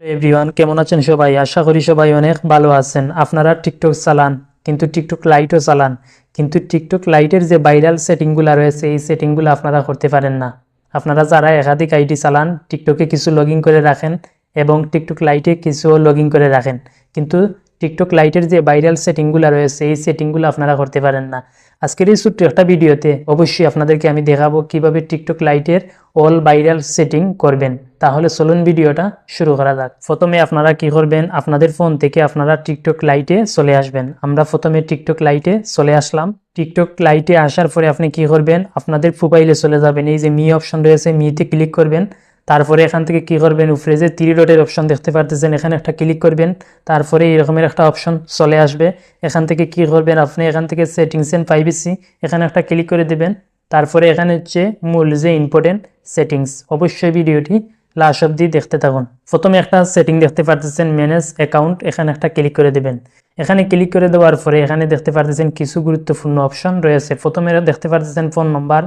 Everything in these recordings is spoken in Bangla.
এভরিওয়ান কেমন আছেন সবাই? আশা করি সবাই অনেক ভালো আছেন। আপনারা টিকটক চালান, কিন্তু টিকটক লাইটও চালান। কিন্তু টিকটক লাইটের যে ভাইরাল সেটিংগুলো রয়েছে, এই সেটিংগুলো আপনারা করতে পারেন না। আপনারা যারা একাধিক আইডি চালান টিকটকে কিছু লগ করে রাখেন এবং টিকটক লাইটে কিছু লগ করে রাখেন। কিন্তু টিকটক লাইটের যে ভাইরাল সেটিংগুলো রয়েছে, এই সেটিংগুলো আপনারা করতে পারেন না। আজকের এই ছোট্ট একটা ভিডিওতে অবশ্যই আপনাদেরকে আমি দেখাবো কীভাবে টিকটক লাইটের অল ভাইরাল সেটিং করবেন। তাহলে চলুন ভিডিওটা শুরু করা যাক। প্রথমে আপনারা কি করবেন, আপনাদের ফোন থেকে আপনারা টিকটক লাইটে চলে আসবেন। আমরা প্রথমে টিকটক লাইটে চলে আসলাম। টিকটক লাইটে আসার পরে আপনি কি করবেন, আপনাদের প্রোফাইলে চলে যাবেন। এই যে মি অপশন রয়েছে মিতে ক্লিক করবেন। তারপরে এখান থেকে কি করবেন? উপরে যে থ্রি ডটের অপশন দেখতে পারতেছেন, এখানে একটা ক্লিক করবেন, তারপরে এরকমের একটা অপশন চলে আসবে। এখান থেকে কি করবেন? আপনি এখান থেকে সেটিংস এন্ড প্রাইভেসি এখানে একটা ক্লিক করে দেবেন। তারপরে এখানে হচ্ছে মূল যে ইম্পর্টেন্ট সেটিংস অবশ্যই ভিডিওটি লাস্ট অব্দি দেখতে থাকুন। প্রথমে একটা সেটিং দেখতে পারতেছেন ম্যানেজ অ্যাকাউন্ট এখানে একটা ক্লিক করে দেবেন। এখানে ক্লিক করে দেওয়ার পরে এখানে দেখতে পারতেছেন কিছু গুরুত্বপূর্ণ অপশন রয়েছে। প্রথমে দেখতে পারতেছেন ফোন নম্বর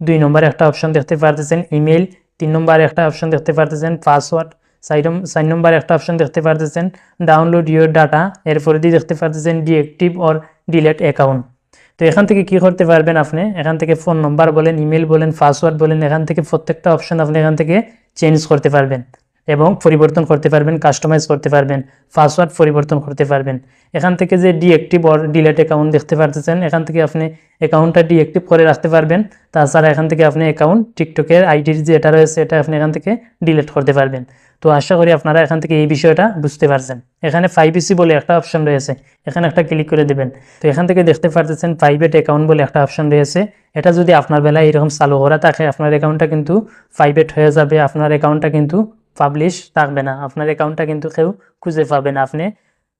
দুই নম্বরে একটা অপশন দেখতে পারতেছেন ইমেল তিন নম্বর একটা অপশন দেখতে পারতেছেন পাসওয়ার্ড সাইড সাইন নম্বর একটা অপশন দেখতে পারতেছেন ডাউনলোড ইউর ডাটা এরপরে দিয়ে দেখতে পারতেছেন ডিএক্টিভ অর ডিলেট অ্যাকাউন্ট তো এখান থেকে কি করতে পারবেন আপনি? এখান থেকে ফোন নম্বর বলেন ইমেল বলেন পাসওয়ার্ড বলেন, এখান থেকে প্রত্যেকটা অপশন আপনি এখান থেকে চেঞ্জ করতে পারবেন। এবং পরিবর্তন করতে পারবেন কাস্টমাইজ করতে পারবেন পাসওয়ার্ড পরিবর্তন করতে পারবেন। এখান থেকে যে ডিএক্টিভ অর ডিলেট অ্যাকাউন্ট দেখতে পারতেছেন, এখান থেকে আপনি অ্যাকাউন্টটা ডিএক্টিভ করে রাখতে পারবেন। তাছাড়া এখান থেকে আপনি অ্যাকাউন্ট টিকটকের আইডির যে এটা রয়েছে, এটা আপনি এখান থেকে ডিলিট করতে পারবেন। তো আশা করি আপনারা এখান থেকে এই বিষয়টা বুঝতে পারছেন। এখানে ফাইভ ইসি বলে একটা অপশন রয়েছে, এখানে একটা ক্লিক করে দেবেন। তো এখান থেকে দেখতে পারতেছেন প্রাইভেট অ্যাকাউন্ট বলে একটা অপশন রয়েছে। এটা যদি আপনার বেলায় এরকম চালু করা থাকে, আপনার অ্যাকাউন্টটা কিন্তু প্রাইভেট হয়ে যাবে, আপনার অ্যাকাউন্টটা কিন্তু পাবলিশ থাকবে না। আপনার অ্যাকাউন্টটা কিন্তু কেউ খুঁজে পাবে না। আপনি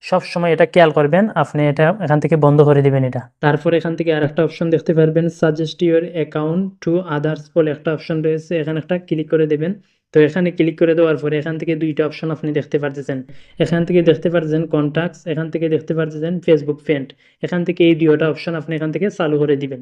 সব সময় এটা খেয়াল করবেন, আপনি এটা এখান থেকে বন্ধ করে দিবেন এটা। তারপর এখান থেকে আর একটা অপশন দেখতে পারবেন suggest your account to others বলে একটা অপশন রয়েছে। এখানে একটা ক্লিক করে দেবেন। তো এখানে ক্লিক করে দেওয়ার পরে এখান থেকে দুইটা অপশন আপনি দেখতে পারতেছেন। এখান থেকে দেখতে পারতেছেন কন্ট্যাক্টস এখান থেকে দেখতে পারতেছেন ফেসবুক ফ্রেন্ড এখান থেকে এই দুইটা অপশন আপনি এখান থেকে চালু করে দিবেন।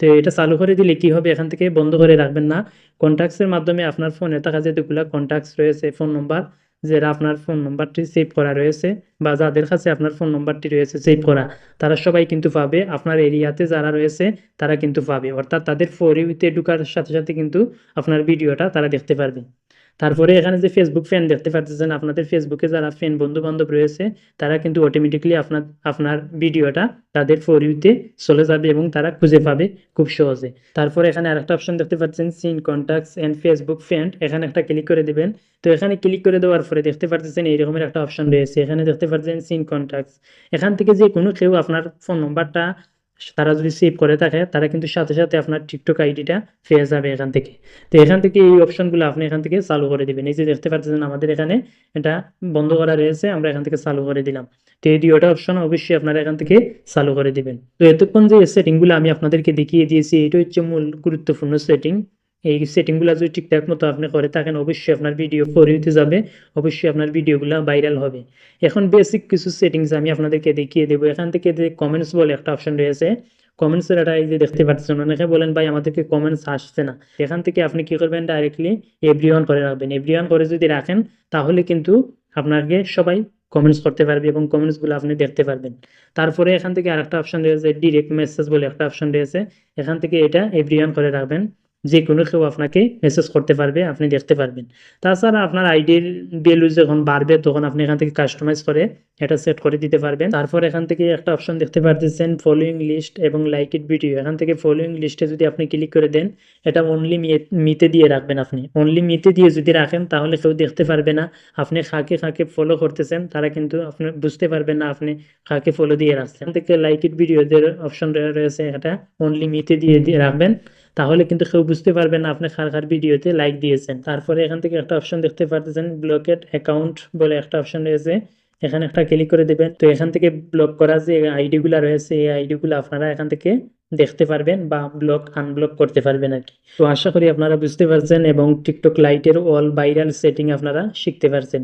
তো এটা চালু করে দিলে কি হবে? এখান থেকে বন্ধ করে রাখবেন না। কন্ট্যাক্টসের মাধ্যমে আপনার ফোনে থাকা যেগুলো কন্ট্যাক্টস রয়েছে ফোন নম্বর যারা আপনার ফোন নম্বরটি সেভ করা রয়েছে বা যাদের কাছে আপনার ফোন নম্বরটি রয়েছে সেভ করা, তারা সবাই কিন্তু পাবে। আপনার এরিয়াতে যারা রয়েছে, তারা কিন্তু পাবে। অর্থাৎ তাদের ফোরিতে ঢুকার সাথে সাথে কিন্তু আপনার ভিডিওটা তারা দেখতে পারবে। তারপরে এখানে যে ফেসবুক ফ্যান দেখতে পাচ্ছেন, আপনাদের ফেসবুকে যারা ফ্যান বন্ধু বান্ধব রয়েছে, তারা কিন্তু অটোমেটিকলি আপনার আপনার ভিডিওটা তাদের ফর ইউতে চলে যাবে এবং তারা খুঁজে পাবে খুব সহজে। তারপরে এখানে আরেকটা অপশন দেখতে পাচ্ছেন sync contacts and Facebook friends এখানে একটা ক্লিক করে দেবেন। তো এখানে ক্লিক করে দেওয়ার পরে দেখতে পাচ্ছেন এই রকমের একটা অপশন রয়েছে। এখানে দেখতে পাচ্ছেন সিন কন্ট্যাক্টস এখান থেকে যে কোনো কেউ আপনার ফোন নম্বরটা তারা যদি সেভ করে থাকে, তারা কিন্তু সাথে সাথে আপনার টিকটক আইডিটা পেয়ে যাবে এখান থেকে। তো এখান থেকে এই অপশনগুলো আপনি এখান থেকে চালু করে দেবেন। এই যে দেখতে পাচ্ছেন আমাদের এখানে এটা বন্ধ করা রয়েছে, আমরা এখান থেকে চালু করে দিলাম। তো এই দুইটা অপশন অবশ্যই আপনারা এখান থেকে চালু করে দিবেন। তো এতক্ষণ যে সেটিংগুলো আমি আপনাদেরকে দেখিয়ে দিয়েছি এটা হচ্ছে মূল গুরুত্বপূর্ণ সেটিং এই সেটিংগুলো যদি ঠিকঠাক মতো আপনি করে থাকেন, অবশ্যই আপনার ভিডিও ফরিতে যাবে, অবশ্যই আপনার ভিডিওগুলো ভাইরাল হবে। এখন বেসিক কিছু সেটিংস আমি আপনাদেরকে দেখিয়ে দেবো। এখান থেকে যে কমেন্টস বলে একটা অপশন রয়েছে কমেন্টসের এটা এই যে দেখতে পাচ্ছেন, অনেকে বলেন, ভাই, আমাদেরকে কমেন্টস আসছে না। এখান থেকে আপনি কি করবেন? ডাইরেক্টলি এভরি এভরিওয়ান করে রাখবেন। এভরি এভরিওয়ান করে যদি রাখেন, তাহলে কিন্তু আপনাকে সবাই কমেন্টস করতে পারবে এবং কমেন্টসগুলো আপনি দেখতে পারবেন। তারপরে এখান থেকে আরেকটা অপশন রয়েছে ডিরেক্ট মেসেজ বলে একটা অপশন রয়েছে। এখান থেকে এটা এভরিওয়ান করে রাখবেন। যে কোনো কেউ আপনাকে মেসেজ করতে পারবে, আপনি দেখতে পারবেন। তাছাড়া আপনার আইডির ভ্যালু যখন বাড়বে, তখন আপনি এখান থেকে কাস্টমাইজ করে এটা সেট করে দিতে পারবেন। তারপর এখান থেকে একটা অপশন দেখতে পারতেছেন ফলোয়িং লিস্ট এবং লাইক ইট ভিডিও এখান থেকে ফলোয়িং লিস্টে যদি আপনি ক্লিক করে দেন, এটা অনলি মিতে দিয়ে রাখবেন আপনি। অনলি মিতে দিয়ে যদি রাখেন, তাহলে কেউ দেখতে পারবে না। আপনি খাকে খাকে ফলো করতেছেন, তারা কিন্তু আপনি বুঝতে পারবেন না আপনি খাকে ফলো দিয়ে রাখছেন। এখান থেকে লাইক ইট ভিডিও অপশন রয়েছে এটা। অনলি মিতে দিয়ে দিয়ে রাখবেন। তাহলে কিন্তু কেউ বুঝতে পারবে না আপনি খার খার ভিডিওতে লাইক দিয়েছেন। তারপরে এখান থেকে একটা অপশন দেখতে পারতেছেন ব্লকেড অ্যাকাউন্ট বলে একটা অপশন রয়েছে। এখানে একটা ক্লিক করে দেবেন। তো এখান থেকে ব্লক করা যে আইডিগুলো রয়েছে, এই আইডিগুলো আপনারা এখান থেকে দেখতে পারবেন বা ব্লক আনব্লক করতে পারবেন আর কি। তো আশা করি আপনারা বুঝতে পারছেন এবং টিকটক লাইটের অল ভাইরাল সেটিং আপনারা শিখতে পারছেন।